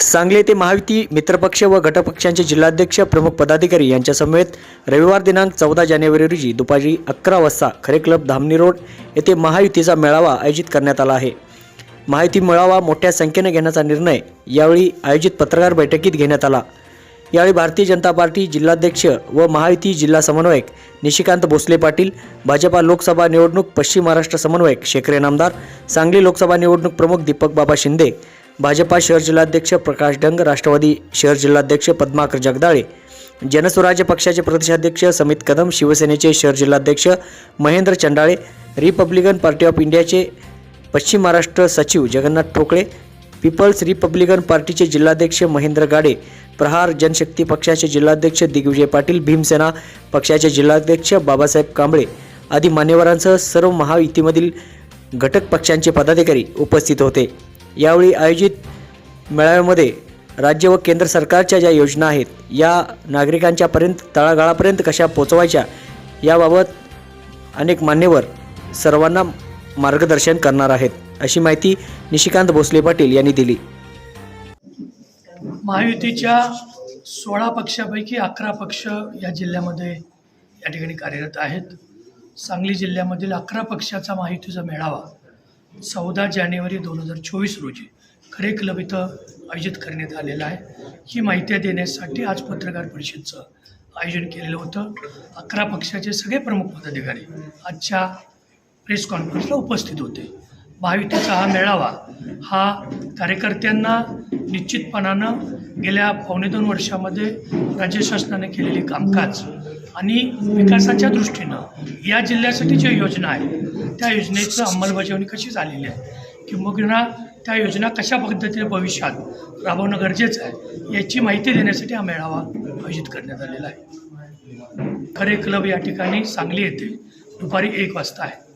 सांगली येथे महायुती मित्रपक्ष व घटपक्षांचे जिल्हाध्यक्ष प्रमुख पदाधिकारी यांच्या समवेत रविवार दिनांक चौदा जानेवारी रोजी दुपारी अकरा वाजता खरे क्लब धामणी रोड येथे महायुतीचा मेळावा आयोजित करण्यात आला आहे. महायुती मेळावा मोठ्या संख्येने घेण्याचा निर्णय यावेळी आयोजित पत्रकार बैठकीत घेण्यात आला. यावेळी भारतीय जनता पार्टी जिल्हाध्यक्ष व महायुती जिल्हा समन्वयक निशिकांत भोसले पाटील भाजपा लोकसभा निवडणूक पश्चिम महाराष्ट्र समन्वयक शेखरे नामदार सांगली लोकसभा निवडणूक प्रमुख दीपक बाबा शिंदे भाजपा शहर जिल्हाध्यक्ष प्रकाश डंग राष्ट्रवादी शहर जिल्हाध्यक्ष पद्माकर जगदाळे जनस्वराज्य पक्षाचे प्रदेशाध्यक्ष समित कदम शिवसेनेचे शहर जिल्हाध्यक्ष Mahendra Chandale Republican Party of इंडियाचे पश्चिम महाराष्ट्र सचिव जगन्नाथ ठोकळे पीपल्स रिपब्लिकन पार्टीचे जिल्हाध्यक्ष महेंद्र गाडे प्रहार जनशक्ती पक्षाचे जिल्हाध्यक्ष दिग्विजय पाटील भीमसेना पक्षाचे जिल्हाध्यक्ष बाबासाहेब कांबळे आदी मान्यवरांसह सर्व महायुतीमधील घटक पक्षांचे पदाधिकारी उपस्थित होते. यावेळी आयोजित मेळाव्यामध्ये राज्य व केंद्र सरकारच्या ज्या योजना आहेत या नागरिकांच्यापर्यंत तळागाळापर्यंत कशा पोचवायच्या याबाबत अनेक मान्यवर सर्वांना मार्गदर्शन करणार आहेत अशी माहिती निशिकांत भोसले पाटील यांनी दिली. महायुतीच्या सोळा पक्षापैकी अकरा पक्ष या जिल्ह्यामध्ये या ठिकाणी कार्यरत आहेत. सांगली जिल्ह्यामधील अकरा पक्षाचा महायुतीचा मेळावा चौदा जानेवारी दोन हजार चोवीस रोजी खरे क्लब इथं आयोजित करण्यात आलेला आहे. ही माहिती देण्यासाठी आज पत्रकार परिषदेचं आयोजन केलेलं होतं. अकरा पक्षाचे सगळे प्रमुख पदाधिकारी आजच्या प्रेस कॉन्फरन्सला उपस्थित होते. महायुतीचा हा मेळावा हा कार्यकर्त्यांना निश्चितपणानं गेल्या पावणे दोन वर्षामध्ये राज्य शासनाने केलेले कामकाज आणि विकासाच्या दृष्टीनं या जिल्ह्यासाठी ज्या योजना आहेत त्या योजनेचं अंमलबजावणी कशी झालेली आहे किंबहुना त्या योजना कशा पद्धतीने भविष्यात राबवणं गरजेचं आहे याची माहिती देण्यासाठी हा मेळावा आयोजित करण्यात आलेला आहे. खरे क्लब या ठिकाणी सांगली येथे दुपारी एक वाजता आहे.